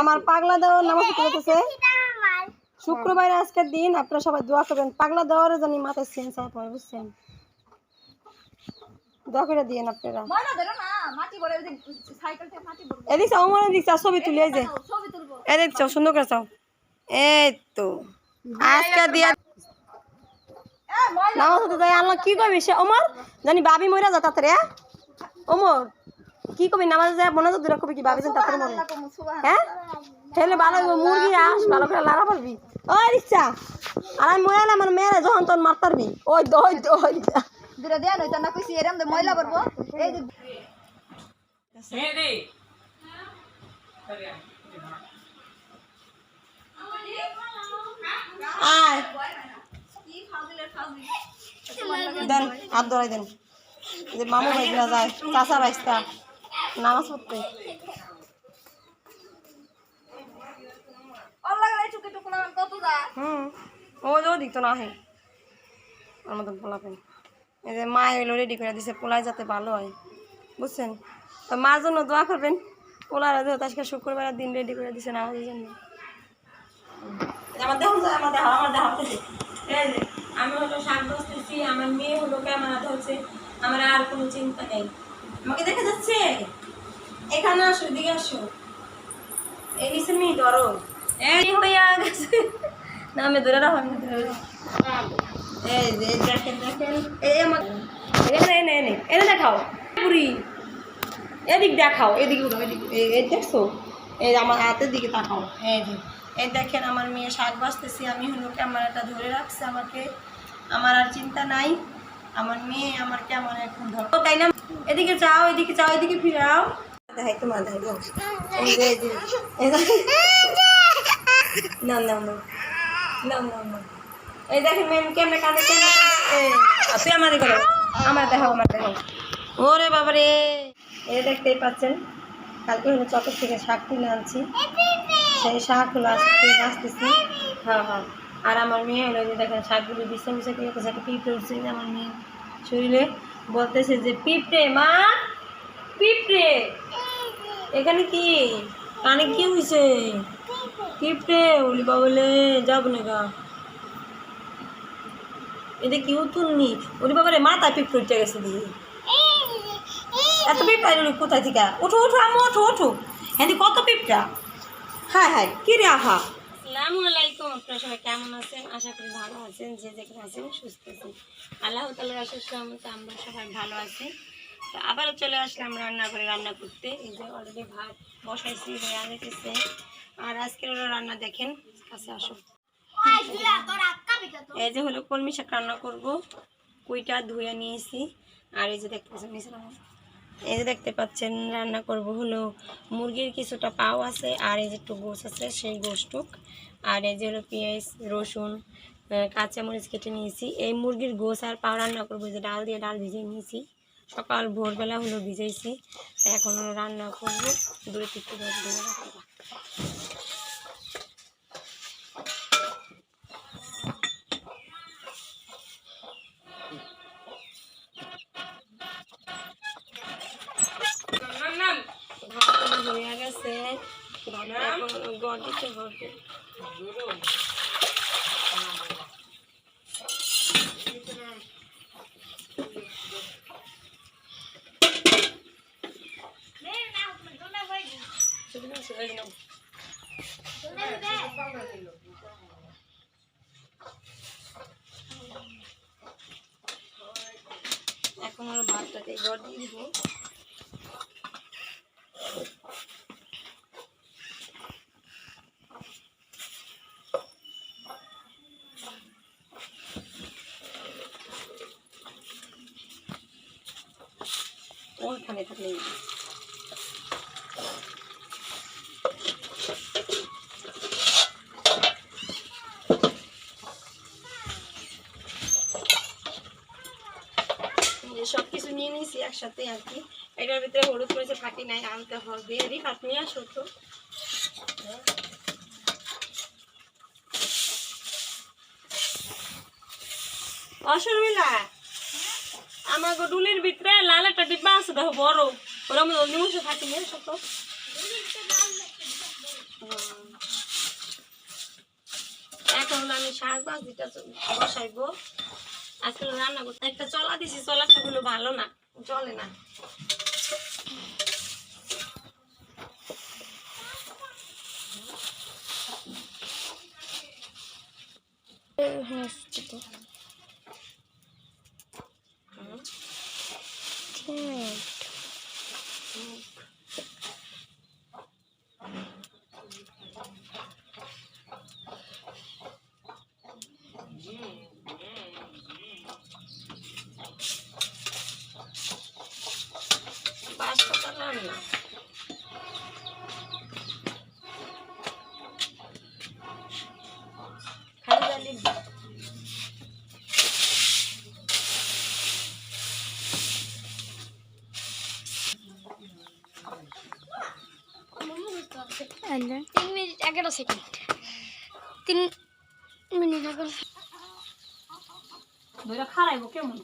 আমার পাগলা দেওয়ার নামাজ পড়তেছে শুক্রবার আজকের দিন আপনারা সবাই দোয়া করবেন। পাগলা দেওয়ার জানি মাথায় সেন্স পড়ে বুঝছেন? দোয়া করে দিয়েন আপনারা। ময়না ধরো না মাটি ভরে ওই যে সাইকেল থেকে মাটি ভরবো এদিক চাও আমার এদিক চাও ছবি তুলে যে। ছবি এদিক চাও সুন্দর করে চাও। এই তো। আজকে দিয়া নামাজ হতে যাই আল্লাহ কি কবি সে? ওমর? জানি বাবি মইরা যা তাতে রে ওমর। কি কবি নামাজ যায় মনে তো দূরে কবি কি ভাবি যেন তাতে মরে। হ্যাঁ? তাহলে ভালো হইবো, মুরগি আস ভালো করে লাড়া পারবি। ওই রিক্সা আর আমি মরে আমার মেয়েরা যখন তখন মার পারবি। ওই তো ওই তো ওই তো। দূরে দেয়া নইতো না কইছি এরম ময়লা ভরবো এই যে আয়। দেন হাত ধরাই দেন। মামু ভাইরা যায় চাচা ভাইস্তা নামাজ পড়তে। হুম। ও তো আমার এই যে মা রেডি করে দিছে, পোলায় যাতে ভালো হয়। বুঝছেন? মার জন্য দোয়া করবেন। আজকে শুক্রবারের দিন রেডি করে দিছে আমাদের জন্য। আমার আমার আমি হলো আমার মেয়ে হলো ক্যামেরা ধরছে। আমার আর কোনো চিন্তা নেই। আমাকে দেখা যাচ্ছে? এখানে আসো দিকে আসো। এই নিচে মেয়ে ধরো। এই হইয়া গেছে না আমি ধরে রাখো আমি ধরে রাখো। এই যে দেখেন দেখেন। এই আমার এনে এনে এনে এনে দেখাও। পুরি। এদিক দেখাও এদিকে উঠো এদিক এই- এই দেখছ? এই আমার হাতের দিকে তাকাও। এই যে এই দেখেন আমার মেয়ে শাক বাঁচতেছি। আমি হলো ক্যামেরাটা ধরে রাখছে আমাকে আমার আর চিন্তা নাই। আমার মেয়ে আমার ক্যামেরা এখন ধরো। তাই না? এদিকে যাও এদিকে যাও এদিকে ফিরাও। এই যে, এই যে। না না না না না না এই দেখেন ম্যাম কেমনে কানে তুই আমার দেখো আমার দেখাও আমার দেখাও ওরে বাবারে এই দেখতেই পাচ্ছেন কালকে হলো চকের থেকে শাক তুলে আনছি সেই শাকগুলো আসতে আসতেছি হ্যাঁ হ্যাঁ আর আমার মেয়ে হলো যে দেখেন শাকগুলো বিছে মিশে কি করতেছে একটা পিঁপড়ে উঠছে আমার মেয়ে শরীরে বলতেছে যে পিঁপড়ে মা পিঁপড়ে এখানে কি? কানে কি হয়েছে পিঁপড়ে বলি বাবলে যাব না গা। এটা কি উতুননি ওরে বাবারে মাথা পিঁপড়ে উঠে গেছে দিয়ে এত পিঁপড়া এলো কোথায় থেকে? ওঠো ওঠো আম্মু ওঠো ওঠো হ্যাঁ কত পিঁপড়া হ্যাঁ হ্যাঁ কি রে আহা? আসসালামু আলাইকুম, আপনারা সবাই কেমন আছেন? আশা করি ভালো আছেন, যে যেখানে আছেন সুস্থ আছেন। আল্লাহ তালার রহমতে আমরা সবাই ভালো আছি। তো আবারও চলে আসলাম রান্না করে রান্না করতে। এই যে অলরেডি ভাত বসাইছি, হয়ে গেছে আর আজকের হলো রান্না দেখেন, কাছে আসো। এই যে হলো কলমি শাক রান্না করব, কুইটা ধুয়ে নিয়েছি। আর এই যে দেখতে পাচ্ছেন নামাও। এই যে দেখতে পাচ্ছেন, রান্না করব হলো মুরগির কিছুটা পাও আছে, আর এই যে একটু গোস আছে, সেই গোসটুক আর এই যে হলো পেঁয়াজ, রসুন কাঁচামরিচ কেটে নিয়েছি। এই মুরগির গোস আর পাও রান্না করব যে ডাল দিয়ে ডাল ভিজিয়ে নিয়েছি। সকাল ভোরবেলা হলো ভিজাইছি এখন রান্না করব। দূরে রাখব ভাত হয়ে গেছে। হবে এই নাও। এখন আমরা ভাতটাকে জল দিয়ে দিব। সব কিছু নিয়ে নিয়েছি একসাথে আর কি। এটার ভিতরে হলুদ করেছে ফাটি নাই, আনতে হবে। এরই ফাট নিয়ে আসো তো। অশর্মিলা আমার গডুলির ভিতরে লাল একটা ডিব্বা আছে, দেখো বড়। ওরা আমি জলদি মুখে ফাটি নিয়ে আসো তো। হ্যাঁ। এখন আমি শাক বসাইবো। আজকে রান্না করতে একটা চলা দিছি চলাটা গুলো ভালো না চলে না। বাস কথা রান্না খালি ডালি তিন মিনিট এগারো সেকেন্ড তিন মিনিট এগারো ধরে খারাইবো কেমন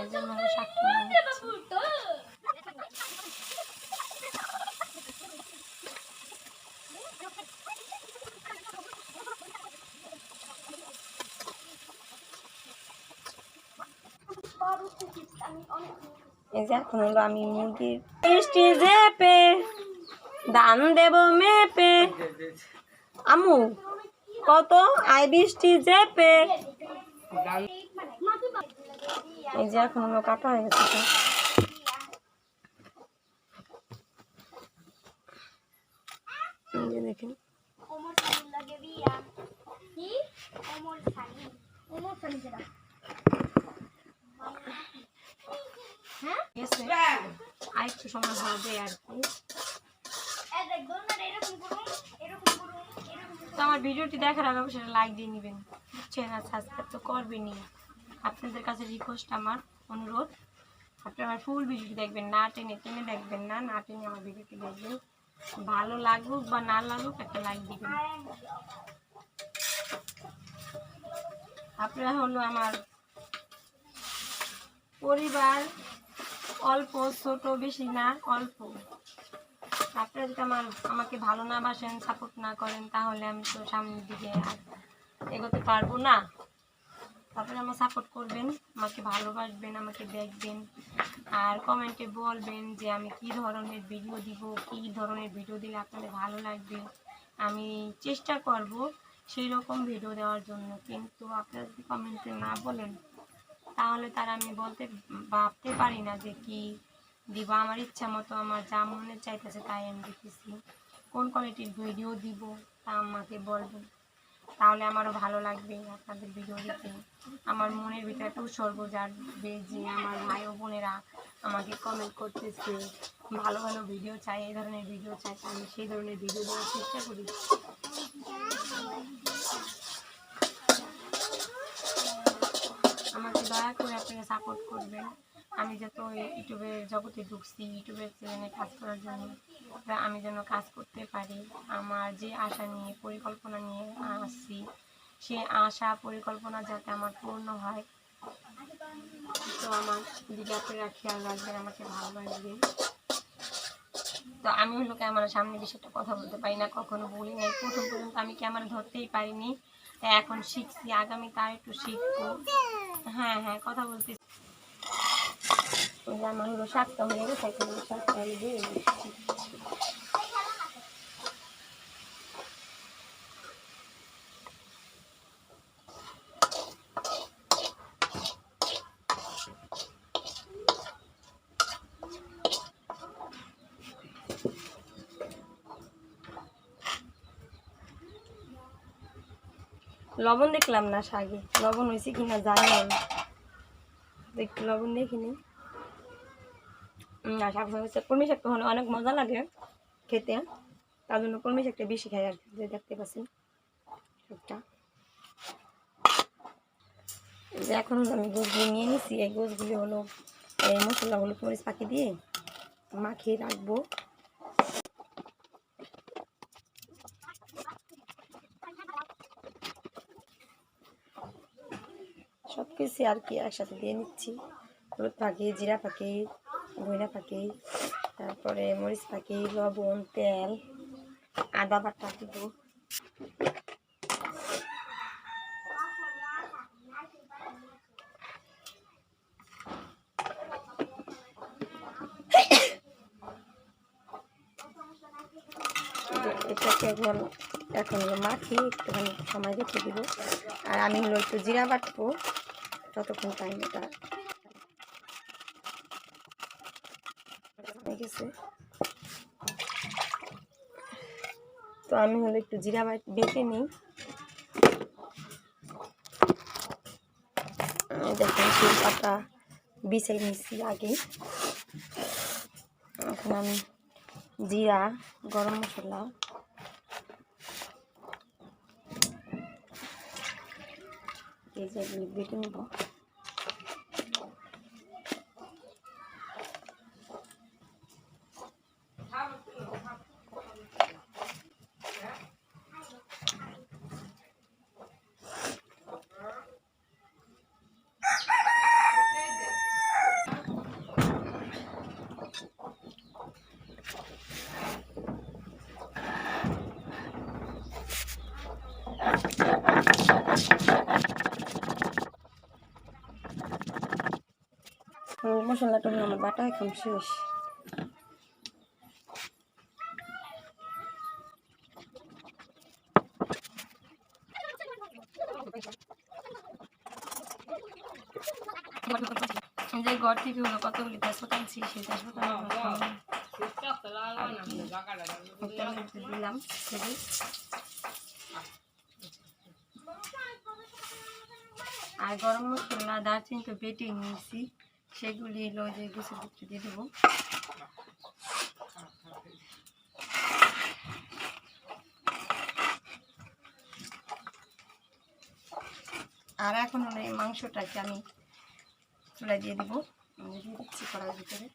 এই জন্য আমি শাক কিনে নিচ্ছি। এই যে এখন হলো আমি মুরগির জেপে ধান দেব মেপে। আমু, কত? আই বৃষ্টি জেপে এই যে এখন হলো কাটা হয়ে গেছে। দেখেন। কি? ওমর সানি। ওমর সানি যেটা গেছে আর একটু সময় হবে আর কি। তো আমার ভিডিওটি দেখার আগে অবশ্যই লাইক দিয়ে নেবেন। আর সাবস্ক্রাইব তো করবেনই। আপনাদের কাছে রিকোয়েস্ট আমার অনুরোধ। আপনি আমার ফুল ভিডিওটি দেখবেন না টেনে টেনে দেখবেন না না টেনে আমার ভিডিওটি দেখবেন। ভালো লাগুক বা না লাগুক একটা লাইক দিবেন। আপনারা হলো আমার পরিবার অল্প, ছোট বেশি না, অল্প। আপনারা যদি আমার, আমাকে ভালো না বাসেন সাপোর্ট না করেন, তাহলে আমি তো সামনের দিকে আর এগোতে পারব না। তারপরে আমার সাপোর্ট করবেন, আমাকে ভালোবাসবেন, আমাকে দেখবেন, আর কমেন্টে বলবেন যে আমি কি ধরনের ভিডিও দিব, কি ধরনের ভিডিও দিলে আপনাদের ভালো লাগবে। আমি চেষ্টা করব সেই রকম ভিডিও দেওয়ার জন্য, কিন্তু আপনারা যদি কমেন্টে না বলেন তাহলে তার আমি বলতে, ভাবতে পারি না যে কি দিব। আমার ইচ্ছা মতো আমার যা মনে চাইতেছে তাই আমি দেখেছি কোন কোয়ালিটির ভিডিও দিব, তা আমাকে বলবেন। তাহলে আমারও ভালো লাগবে আপনাদের ভিডিও দিতে আমার মনের ভিতরে একটা উৎসর্গ যাবে যে আমার ভাই ও বোনেরা আমাকে কমেন্ট করতেছে, ভালো ভালো ভিডিও চাই এই ধরনের ভিডিও চাই আমি সেই ধরনের ভিডিও দেওয়ার চেষ্টা করি। দয়া করে আপনারা সাপোর্ট করবেন। আমি যত এই ইউটিউবের জগতে ঢুকছি ইউটিউবের চ্যানেলে কাজ করার জন্য আমি যেন কাজ করতে পারি। আমার যে আশা নিয়ে, পরিকল্পনা নিয়ে আসছি, সে আশা, পরিকল্পনা যাতে আমার পূর্ণ হয়। তো আমার দিকে আপনারা খেয়াল রাখবেন আমাকে ভালো লাগবে তো আমি হলো ক্যামেরার সামনে একটা কথা বলতে পারি না, কখনো বলি নাই। প্রথম পর্যন্ত আমি ক্যামেরা ধরতেই পারিনি। তাই এখন শিখছি। আগামী তার একটু শিখব। হ্যাঁ হ্যাঁ কথা বলতে আমার হলো সাতটা হয়ে গেছে সাতটা আমি দিয়ে লবণ দেখলাম না শাগে। লবণ হয়েছে কিনা জানি না। একটু লবণ দেখিনি না। শাক হয়েছে। কলমি শাকটা হলে অনেক মজা লাগে খেতে। তার জন্য কলমি শাকটা বেশি খাই আর যে দেখতে পাচ্ছেন শাকটা। যে এখন আমি গোছগুলো নিয়ে নিছি। এই গোছগুলি হলো, এই মশলা হলুদ মরিচ পাখি দিয়ে মাখিয়ে রাখব। দিছি আর কি, একসাথে দিয়ে নিচ্ছি। হলুদ পাখি, জিরা পাখি ধইনা পাখি, তারপরে মরিচ পাখি, লবণ, তেল, আদা বাটা দিব। এখন এখন মাখি, একটুখানি সময় রেখে দিব। আর আমি হলো একটু জিরা বাটবো। ততক্ষণ টাইম এটা গেছে। তো আমি হলো একটু জিরা বাট নিই। দেখেন, শিল পাতা বিছাই নিচ্ছি আগে এখন আমি জিরা, গরম মশলা এই যে এগুলি বেটে নেব হুম, মশলাটা হলো আমার বাটা এখন শেষ। যে ঘর থেকে হলো কতগুলি তেজপাতা আনছি সেই তেজপাতা দিলাম ছেড়ে। আর গরম মশলা দারচিনি তো বেটে নিয়েছি। সেগুলি হলো যে গুছে গুছে দিয়ে দেবো। আর এখন হলো এই মাংসটাকে আমি চুলায় দিয়ে দেবো। দিয়ে দিচ্ছি কড়ার ভিতরে।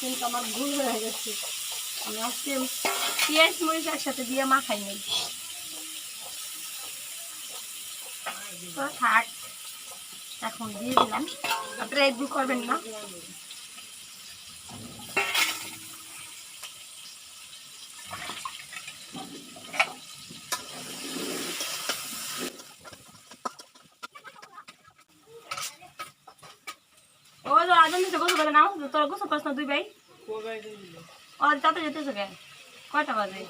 কিন্তু আমার ভুল হয়ে গেছে। আমি আজকে পেঁয়াজ মরিচ একসাথে দিয়ে মাখাই নেই তো থাক এখন দিয়ে দিলাম। আপনারা এই দুই ভাই? ও তাতে যেতেছো কেন? কয়টা বাজে?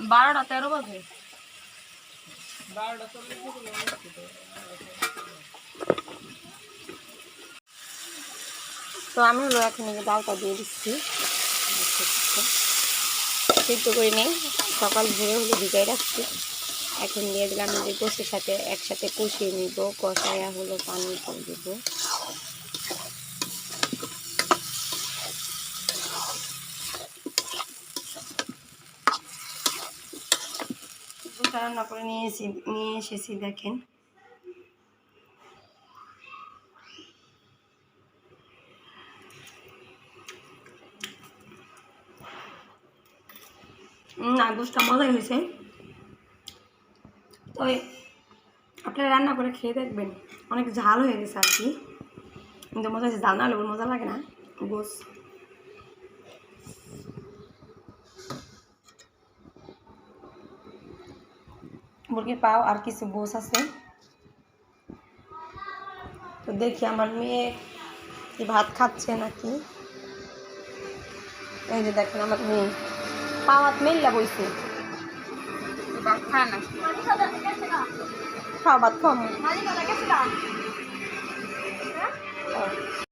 বারোটা তেরো বাজে। তো আমি হলো এখন ডালটা দিয়ে দিচ্ছি। সিদ্ধ করে নেই। সকাল ভোরে হলো ভিজাই রাখছি। এখন দিয়ে দিলাম যে গোসের সাথে একসাথে কষিয়ে নিব। কষায় হলো পানি দিব দেবো। দুধটা রান্না করে নিয়ে নিয়ে এসেছি দেখেন। গোষ্ঠটা মজাই হয়েছে। তবে আপনারা রান্না করে খেয়ে দেখবেন, অনেক ঝাল হয়ে গেছে আর কি। কিন্তু মজা হয়েছে, ঝাল না হলে মজা লাগে না। গোস। মুরগির পাও আর কিছু গোস আছে তো দেখি আমার মেয়ে কি ভাত খাচ্ছে নাকি এই যে দেখেন আমার মেয়ে পা হাত মেললা বইছে খাও ভাত খাও মালিক গেছে গা খাও।